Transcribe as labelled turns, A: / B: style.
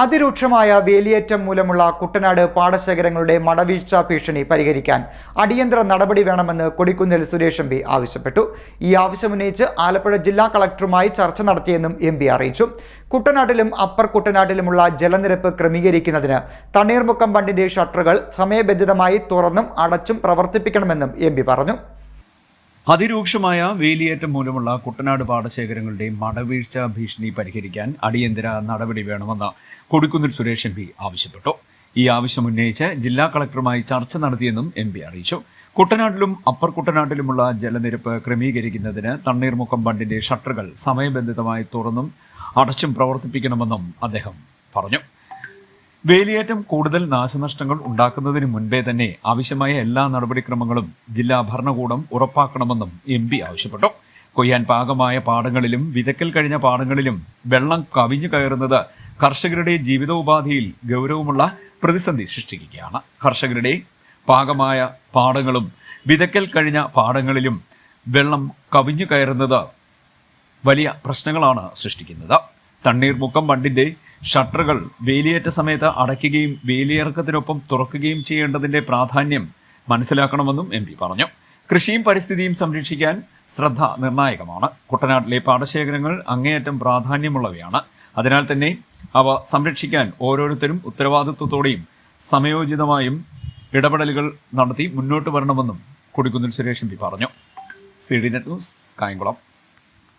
A: അതിരൂക്ഷമായ വേലിയേറ്റം മൂലമുള്ള കുട്ടനാട് പാടശേഖരങ്ങളുടെ മടവീഴ്ച ഭീഷണി പരിഹരിക്കാൻ അടിയന്തര നടപടി വേണമെന്ന് കൊടിക്കുന്നിൽ സുരേഷ് എം ആവശ്യപ്പെട്ടു. ഈ ആവശ്യമുന്നയിച്ച് ആലപ്പുഴ ജില്ലാ കളക്ടറുമായി ചർച്ച നടത്തിയെന്നും എം അറിയിച്ചു. കുട്ടനാട്ടിലും അപ്പർ കുട്ടനാട്ടിലുമുള്ള ജലനിരപ്പ് ക്രമീകരിക്കുന്നതിന് തണ്ണീർമുക്കം ബണ്ടിന്റെ ഷട്ടറുകൾ സമയബന്ധിതമായി തുറന്നും അടച്ചും പ്രവർത്തിപ്പിക്കണമെന്നും എം പറഞ്ഞു.
B: അതിരൂക്ഷമായ വേലിയേറ്റം മൂലമുള്ള കുട്ടനാട് പാടശേഖരങ്ങളുടെ മടവീഴ്ച ഭീഷണി പരിഹരിക്കാൻ അടിയന്തര നടപടി വേണമെന്ന് കൊടിക്കുന്നിൽ സുരേഷ് എം പി ആവശ്യപ്പെട്ടു. ഈ ആവശ്യം ഉന്നയിച്ച് ജില്ലാ കളക്ടറുമായി ചർച്ച നടത്തിയെന്നും എം പി അറിയിച്ചു. കുട്ടനാട്ടിലും അപ്പർ കുട്ടനാട്ടിലുമുള്ള ജലനിരപ്പ് ക്രമീകരിക്കുന്നതിന് തണ്ണീർമുക്കം ബണ്ടിന്റെ ഷട്ടറുകൾ സമയബന്ധിതമായി തുറന്നും അടച്ചും പ്രവർത്തിപ്പിക്കണമെന്നും അദ്ദേഹം പറഞ്ഞു. വേലിയേറ്റം കൂടുതൽ നാശനഷ്ടങ്ങൾ ഉണ്ടാക്കുന്നതിന് മുൻപേ തന്നെ ആവശ്യമായ എല്ലാ നടപടിക്രമങ്ങളും ജില്ലാ ഭരണകൂടം ഉറപ്പാക്കണമെന്നും എം ആവശ്യപ്പെട്ടു. കൊയ്യാൻ പാകമായ പാടങ്ങളിലും വിതക്കൽ കഴിഞ്ഞ പാടങ്ങളിലും വെള്ളം കവിഞ്ഞു കയറുന്നത് കർഷകരുടെ ജീവിതോപാധിയിൽ ഗൗരവമുള്ള പ്രതിസന്ധി സൃഷ്ടിക്കുകയാണ്. കർഷകരുടെ പാകമായ പാടങ്ങളും വിതക്കൽ കഴിഞ്ഞ പാടങ്ങളിലും വെള്ളം കവിഞ്ഞു കയറുന്നത് വലിയ പ്രശ്നങ്ങളാണ് സൃഷ്ടിക്കുന്നത്. തണ്ണീർമുക്കം ബണ്ടിന്റെ ഷട്ടറുകൾ വേലിയേറ്റ സമയത്ത് അടയ്ക്കുകയും വേലിയിറക്കത്തിനൊപ്പം തുറക്കുകയും ചെയ്യേണ്ടതിന്റെ പ്രാധാന്യം മനസ്സിലാക്കണമെന്നും എം പറഞ്ഞു. കൃഷിയും പരിസ്ഥിതിയും സംരക്ഷിക്കാൻ ശ്രദ്ധ നിർണായകമാണ്. കുട്ടനാട്ടിലെ പാടശേഖരങ്ങൾ അങ്ങേയറ്റം പ്രാധാന്യമുള്ളവയാണ്. അതിനാൽ തന്നെ അവ സംരക്ഷിക്കാൻ ഓരോരുത്തരും ഉത്തരവാദിത്വത്തോടെയും സമയോചിതമായും ഇടപെടലുകൾ നടത്തി മുന്നോട്ട് വരണമെന്നും കൊടിക്കുന്നിൽ സുരേഷ് എം പി പറഞ്ഞു. C D net news Kayamkulam.